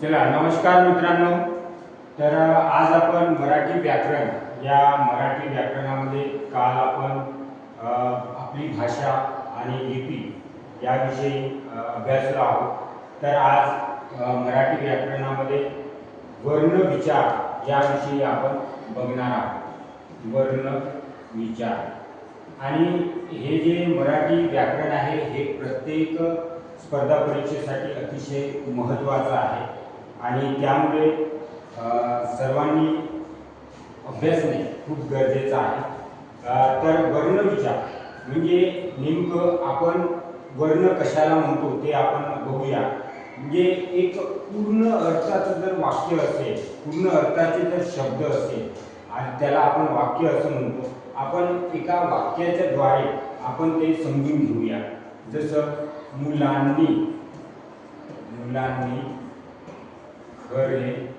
चला नमस्कार मित्रांनो. तर आज आपण मराठी व्याकरण या मराठी व्याकरणामध्ये काल आपण आपली भाषा आणि लिपी याविषयी अभ्यासलो आहोत. तर आज मराठी व्याकरणामध्ये वर्ण विचार याविषयी आपण बघणार आहोत. वर्ण विचार. आणि हे जे मराठी व्याकरण आहे हे प्रत्येक स्पर्धा परीक्षेसाठी अतिशय महत्त्वाचं आहे. आणि त्यामुळे सर्वांनी अभ्यासणे खूप गरजेचं आहे. तर तर वर्णविचार म्हणजे नेमकं आपण वर्ण कशाला म्हणतो ते आपण बघूया. म्हणजे एक पूर्ण अर्थाचं जर वाक्य असेल पूर्ण अर्थाचे जर शब्द असेल आणि त्याला आपण वाक्य असं म्हणतो आपण एका वाक्याच्या द्वारे आपण ते समजून घेऊया. जसं मुलांनी मुलांनी घरे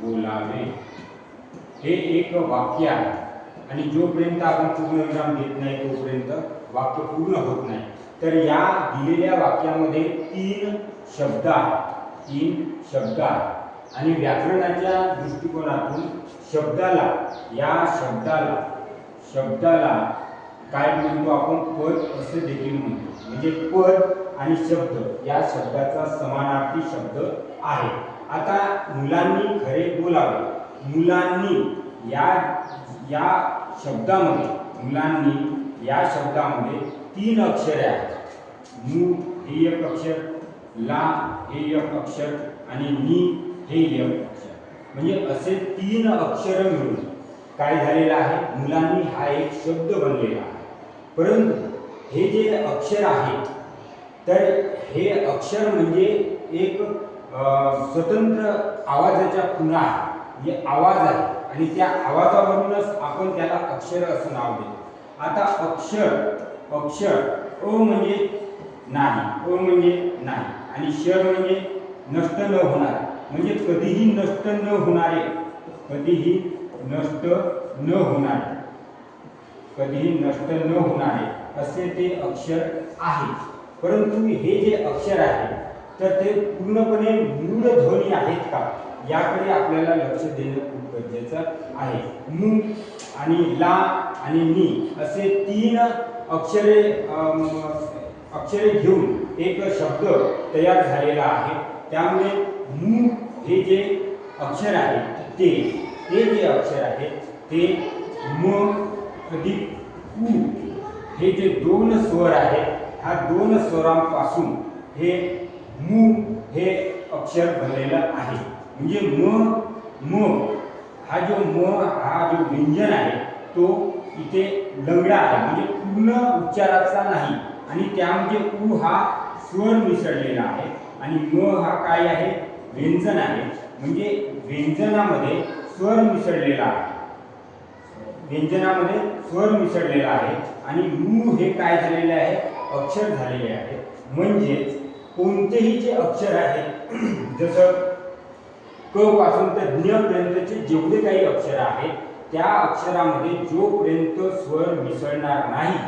बोलावे हे एक वाक्य आहे. आणि जोपर्यंत आपण पूर्णविराम देत नाही तोपर्यंत वाक्य पूर्ण होत नाही. तर या दिलेल्या वाक्यामध्ये तीन शब्द आहेत. तीन शब्द आहेत. आणि व्याकरणाच्या दृष्टिकोनातून शब्दाला या शब्दाला शब्दाला काय म्हणतो आपण? पद असं देखील म्हणतो. म्हणजे पद आणि शब्द या शब्दाचा समानार्थी शब्द आहे. आता मुलांनी खरे बोलावे. मुलांनी या या शब्दामध्ये मुलांनी या शब्दामध्ये तीन अक्षरे आहेत. मू हे एक अक्षर ला हे एक अक्षर आणि नी हे एक अक्षर. म्हणजे असे तीन अक्षर मिळून काय झालेलं आहे? मुलांनी हा एक शब्द बनलेला आहे. परंतु हे जे अक्षर आहे तर हे अक्षर म्हणजे एक स्वतंत्र आवाजाच्या खुणा आहे. म्हणजे आवाज आहे. आणि त्या आवाजावरूनच आपण त्याला अक्षर असं नाव देतो. आता अक्षर अक्षर अ म्हणजे नाही अ म्हणजे नाही. आणि क्षर म्हणजे नष्ट न होणारे. म्हणजे कधीही नष्ट न होणारे कधीही नष्ट न होणारे कधीही नष्ट न होणारे असे ते अक्षर आहे. परंतु हे जे अक्षर आहे तर ते पूर्णपणे मूळ ध्वनी आहेत का? याकडे आपल्याला लक्ष देणं खूप गरजेचं आहे. मू आणि ला आणि नी असे तीन अक्षरे अक्षरे घेऊन एक शब्द तयार झालेला आहे. त्यामुळे मू हे जे अक्षर आहे ते ते जे अक्षर आहे ते म अधिक उ हे जे दोन स्वर आहेत ह्या दोन स्वरांपासून हे मू हे अक्षर बनलेलं आहे. म्हणजे म म हा जो म हा जो व्यंजन आहे तो इथे लंगडा आहे. म्हणजे पूर्ण उच्चाराचा नाही. आणि त्यामध्ये उ हा स्वर मिसळलेला आहे. आणि म हा काय आहे? व्यंजन आहे. म्हणजे व्यंजनामध्ये स्वर मिसळलेला आहे. व्यंजनामध्ये स्वर मिसळलेला आहे. आणि मू हे काय झालेले आहे? अक्षर झालेले आहे म्हणजेच कोणतेही जे अक्षर आहे जसं क पासून तर ज्ञपर्यंतचे जेवढे काही अक्षर आहेत त्या अक्षरामध्ये जोपर्यंत स्वर मिसळणार नाही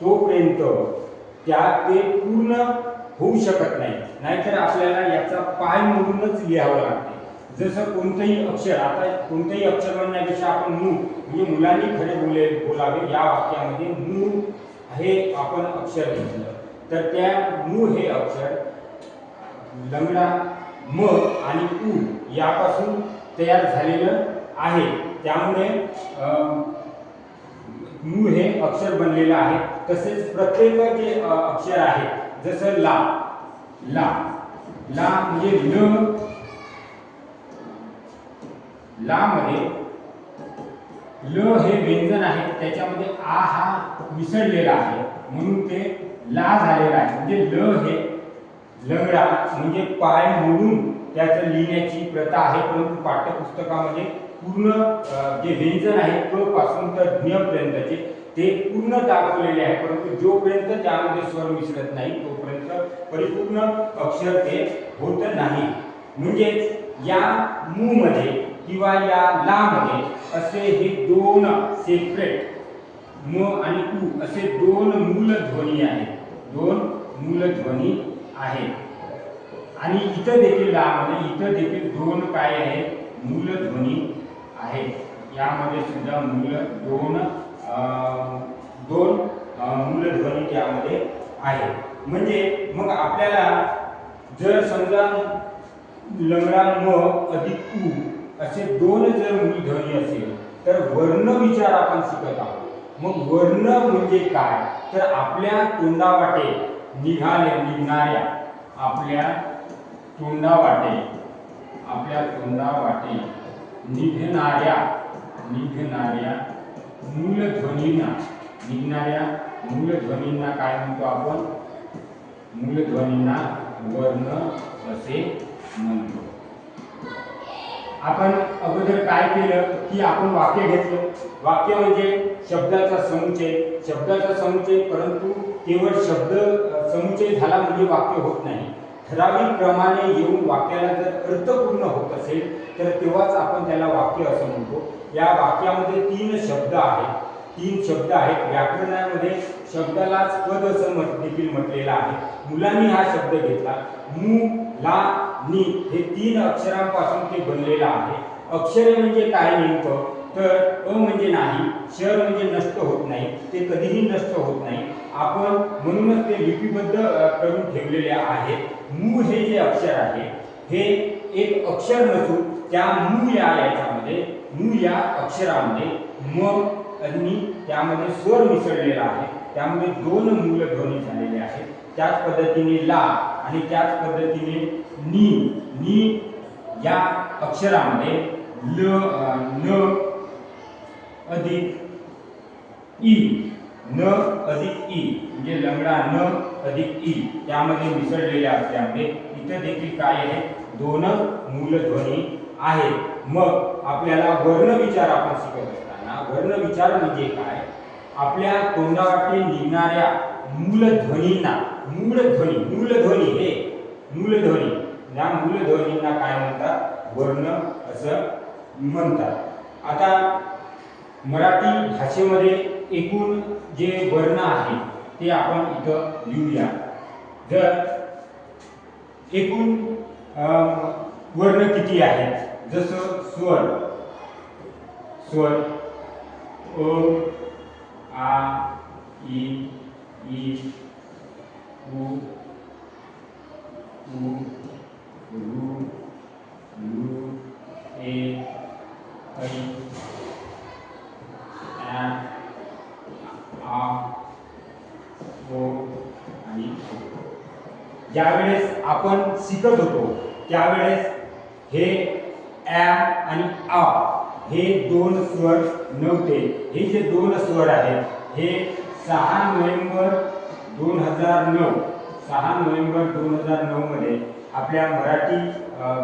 तोपर्यंत त्या ते पूर्ण होऊ शकत नाही. नाहीतर आपल्याला याचा पाय मोडूनच लिहावं लागते. जसं कोणतंही अक्षर आता कोणतंही अक्षर म्हणण्यापेक्षा आपण मूळ म्हणजे मुलांनी खरे बोले बोलावे या वाक्यामध्ये मू हे आपण अक्षर घेतलं. तर त्या मू हे अक्षर लंगडा म आणि ऊ यापासून तयार झालेलं आहे. त्यामुळे मू हे अक्षर बनलेलं आहे. तसेच प्रत्येक जे अक्षर आहे जसं ला ला ला म्हणजे ल ला मध्ये ल हे व्यंजन आहे त्याच्यामध्ये आ हा मिसळलेला आहे म्हणून ते ला झालेला आहे. म्हणजे ल हे लंगडा म्हणजे पाय मोडून त्याचं लिहिण्याची प्रथा आहे परंतु पाठ्यपुस्तकामध्ये पूर्ण जे व्यंजन आहे क पासून तर ज्ञपर्यंतचे ते पूर्ण दाखवलेले आहे. परंतु जोपर्यंत त्यामध्ये स्वर मिसळत नाही तोपर्यंत परिपूर्ण अक्षर ते होत नाही. म्हणजेच या मू मध्ये किंवा या ला असे हे दोन सेपरेट म आणि कु असे दोन मूल ध्वनी आहेत. दोन मूल ध्वनी आहेत. आणि इथं देखील लामध्ये इथं देखील दोन काय आहेत? मूलध्वनी आहेत. यामध्ये सुद्धा मूल दोन दोन मूलध्वनी त्यामध्ये आहेत म्हणजे मग आपल्याला जर समजा लंगडा म अधिक कू असे दोन जर मूलध्वनी असेल तर वर्ण विचार आपण शिकत आहोत. मग वर्ण म्हणजे काय? तर आपल्या तोंडावाटे निघाले निघणाऱ्या आपल्या तोंडावाटे आपल्या तोंडावाटे निघणाऱ्या निघणाऱ्या मूलध्वनींना निघणाऱ्या मूलध्वनींना काय म्हणतो आपण? मूलध्वनींना वर्ण असे म्हणतो. आपण अगोदर काय केलं की आपण वाक्य घेतलं. वाक्य म्हणजे शब्दाचा समुचय शब्दाचा समुचय परंतु केवळ शब्द समुचय झाला म्हणजे वाक्य होत नाही. ठराविक क्रमाने येऊन वाक्याला जर अर्थपूर्ण होत असेल तर तेव्हाच आपण त्याला वाक्य असं म्हणतो. या वाक्यामध्ये तीन शब्द आहेत. तीन शब्द आहेत. व्याकरणामध्ये शब्दालाच पद असं म्हट- देखील म्हटलेलं आहे. मुलांनी हा शब्द घेतला. मू ला नी हे तीन अक्षरांपासून ते बनलेलं आहे. अक्षर म्हणजे काय नेमकं? तर अ म्हणजे नाही शर म्हणजे नष्ट होत नाही ते कधीही नष्ट होत नाही. आपण म्हणूनच ते लिपिबद्ध करून ठेवलेले आहेत मू हे जे अक्षर आहे हे एक अक्षर नसून त्या मू या याच्यामध्ये मू या अक्षरामध्ये मग आणि त्यामध्ये स्वर मिसळलेला आहे. त्यामध्ये दोन मूल ध्वनी झालेले आहेत. त्याच पद्धतीने ला आणि त्याच पद्धतीने नी नी या अक्षरामध्ये ल न अधिक ई न अधिक ई म्हणजे लंगडा न अधिक ई त्यामध्ये मिसळलेल्या असल्यामुळे इथं देखील काय आहे? दोन मूलध्वनी आहेत. मग आपल्याला वर्ण विचार आपण शिकत असताना वर्ण विचार म्हणजे काय? आपल्या तोंडावाटे निघणाऱ्या मूलध्वनींना मूलध्वनी मूलध्वनी हे मूलध्वनी. या मूलध्वनींना काय म्हणतात? वर्ण असं म्हणतात. आता मराठी भाषेमध्ये एकूण जे वर्ण आहे ते आपण इथं लिहूया. जर एकूण वर्ण किती आहेत? जसं स्वर स्वर ओ आ इ ई उ लू ए ऐ आ आ ओ आणि ज्यावेळेस आपण शिकत होतो त्यावेळेस हे ॲ आणि आ हे दोन स्वर नव्हते. हे जे दोन स्वर आहेत हे सहा नोव्हेंबर दोन हजार नऊ. सहा नोव्हेंबर दोन हजार नऊमध्ये आपल्या मराठी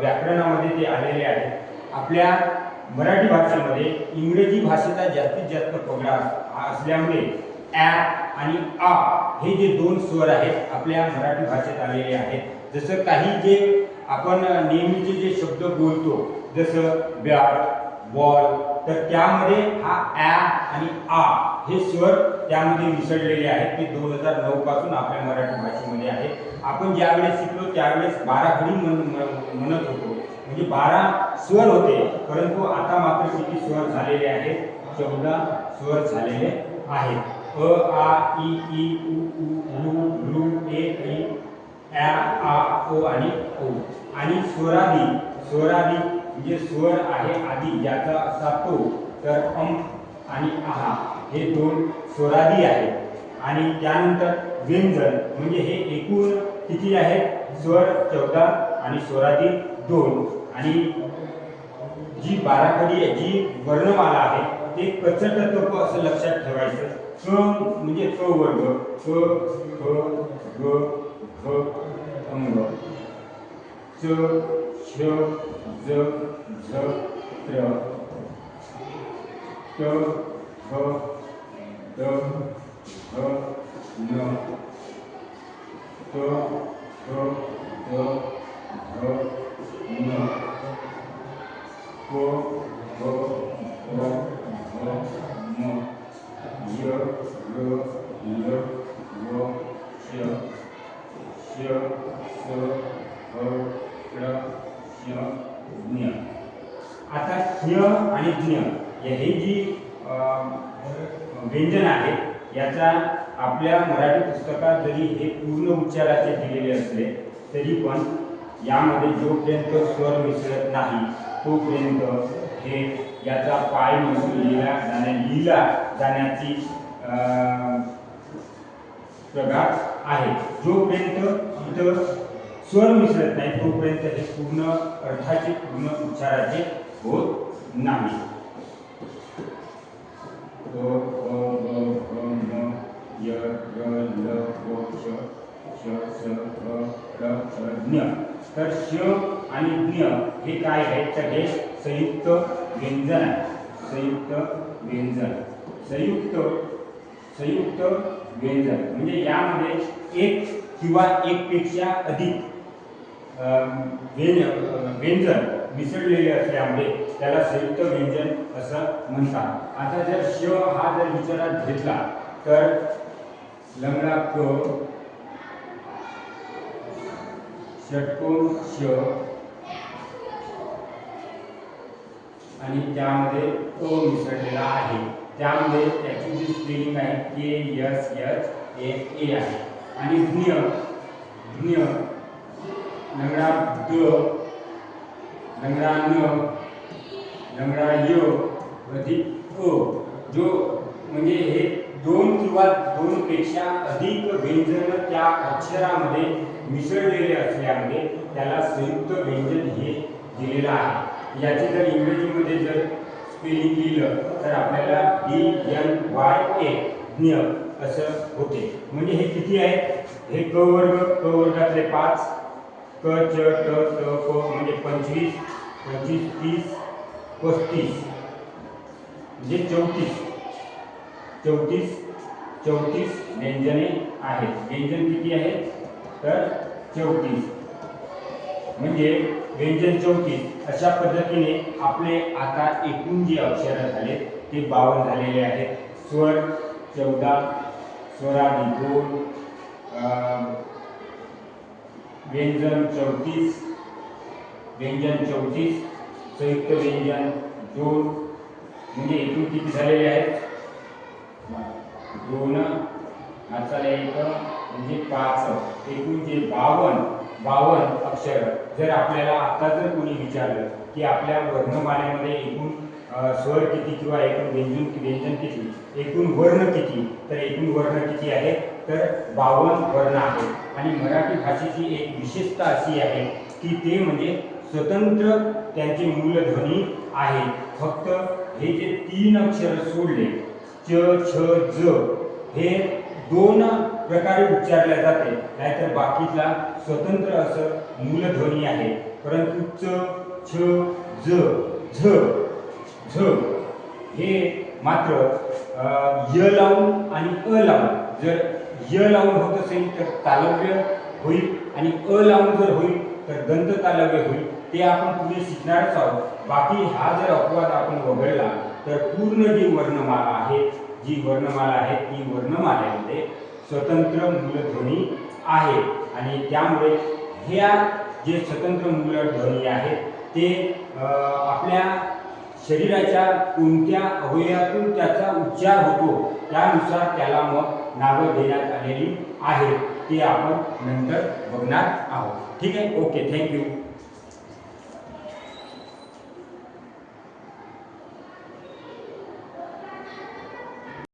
व्याकरणामध्ये ते आलेले आहेत. आपल्या मराठी भाषेमध्ये इंग्रजी भाषेचा जास्तीत जास्त पगडा असल्यामुळे ॲ आणि आ हे जे दोन स्वर आहेत आपल्या मराठी भाषेत आलेले आहेत. जसं काही जे आपण नेहमीचे जे शब्द बोलतो जसं बॅट बॉल तर त्यामध्ये हा ॲ आणि आ हे स्वर त्यामध्ये मिसळलेले आहेत. ते दोन हजार नऊ पासून आपल्या मराठी भाषेमध्ये आहे. आपण ज्यावेळेस शिकलो त्यावेळेस बारा घडी म्हणत होतो. म्हणजे बारा स्वर होते परंतु आता मात्र किती स्वर झालेले आहेत? चौदा स्वर झालेले आहेत. अ आ इ ई उ ऊ लू लू ए ऐ ॲ आ ओ आणि ओ आणि स्वरादी स्वरादी म्हणजे स्वर आहे आधी ज्याचा असा तो तर अंक आणि आहा हे दोन स्वरादी आहेत. आणि त्यानंतर व्यंजन म्हणजे हे एकूण किती आहेत? स्वर चौदा आणि स्वरादी दोन. आणि जी बाराखडी आहे जी वर्णमाला आहे ते कचट तप असं लक्षात ठेवायचं. क म्हणजे क वर्ग. क ख ग ख अंग च छ ज झ त्र. ट फ द ह न त फ द ह न क ख ग घ म य र ल व श श स ह ळ श ज्ञ आता ज्ञ आणि ज्ञ या ही जी अं, व्यंजन आहे. याचा आपल्या मराठी पुस्तकात जरी हे पूर्ण उच्चाराचे दिलेले असले तरी पण यामध्ये जोपर्यंत स्वर मिसळत नाही तोपर्यंत हे याचा पाय म्हणून लिहिला जाण्या लिहिला जाण्याची प्रकार आहे. जोपर्यंत इथं स्वर मिसळत नाही तोपर्यंत हे पूर्ण अर्थाचे पूर्ण उच्चाराचे होत नाही क, क, ग, क, म, य, र, ल, व, श, श, स, ह, र, ष, ज्ञ. तर श आणि ज्ञ हे काय आहेत? तर हे संयुक्त व्यंजन आहे संयुक्त व्यंजन. संयुक्त संयुक्त व्यंजन. म्हणजे यामध्ये एक किंवा एकपेक्षा अधिक व्यंजन मिसळलेले असल्यामुळे त्याला संयुक्त व्यंजन असं म्हणतात. आता जर श हा जर विचारात घेतला तर लंगडा क षटकोन श आणि त्यामध्ये तो मिसळलेला आहे. त्यामध्ये त्याची जी स्पेलिंग आहे के एस एच ए ए आहे. आणि ज्ञ ज्ञ लंगडा द लंगडा न लंगडा य अधिक अ जो म्हणजे हे दोन किंवा दोनपेक्षा अधिक व्यंजन त्या अक्षरामध्ये मिसळलेले असल्यामुळे त्याला संयुक्त व्यंजन हे दिलेलं आहे. याचे जर इंग्रजीमध्ये जर स्पेलिंग लिहिलं तर आपल्याला डी एन वाय ए ज्ञ असं होते. म्हणजे हे किती आहे? हे क वर्ग क वर्गातले पाच क च ट ट प म्हणजे पंचवीस पंचवीस तीस पस्तीस म्हणजे चौतीस. चौतीस चौतीस व्यंजने आहेत. व्यंजन किती आहेत? तर चौतीस. म्हणजे व्यंजन चौतीस. अशा पद्धतीने आपले आता एकूण जे अक्षर झाले ते बावन्न झालेले आहेत. स्वर चौदा स्वरादी दोन व्यंजन चौतीस व्यंजन चौतीस संयुक्त व्यंजन दोन. म्हणजे एकूण किती झालेले आहेत? दोन हाताला एक म्हणजे पाच. एकूण जे बावन्न बावन्न अक्षर. जर आपल्याला आता जर कोणी विचारलं की आपल्या वर्णमालेमध्ये एकूण स्वर किती किंवा एकूण व्यंजन व्यंजन किती? एकूण वर्ण किती? तर एकूण वर्ण किती आहे? तर बावन्न वर्ण आहे. आणि मराठी भाषेची एक विशेषता अशी आहे की ते म्हणजे स्वतंत्र त्यांचे मूलध्वनी आहे. फक्त हे जे तीन अक्षर सोडले च छ ज हे दोन प्रकारे उच्चारल्या जाते. नाहीतर बाकीचा स्वतंत्र असं मूलध्वनी आहे. परंतु च छ ज झ झ. हे मात्र य लावून आणि अ लावून. जर य लावून होत असेल तर तालव्य होईल आणि अ लावून जर होईल तर दंत तालव्य होईल. ते आपण पुढे शिकणारच आहोत. बाकी हा जर अपवाद आपण वगळला तर पूर्ण जी वर्णमाला आहे जी वर्णमाला आहे ती वर्णमालेमध्ये स्वतंत्र मूलध्वनी आहे. आणि त्यामुळे ह्या जे स्वतंत्र मूलध्वनी आहेत ते आपल्या शरीराच्या कोणत्या अवयवातून त्याचा उच्चार होतो त्यानुसार त्याला मग नावं देण्यात आलेली आहेत ते आपण नंतर बघणार आहोत. ठीक आहे? Okay thank you.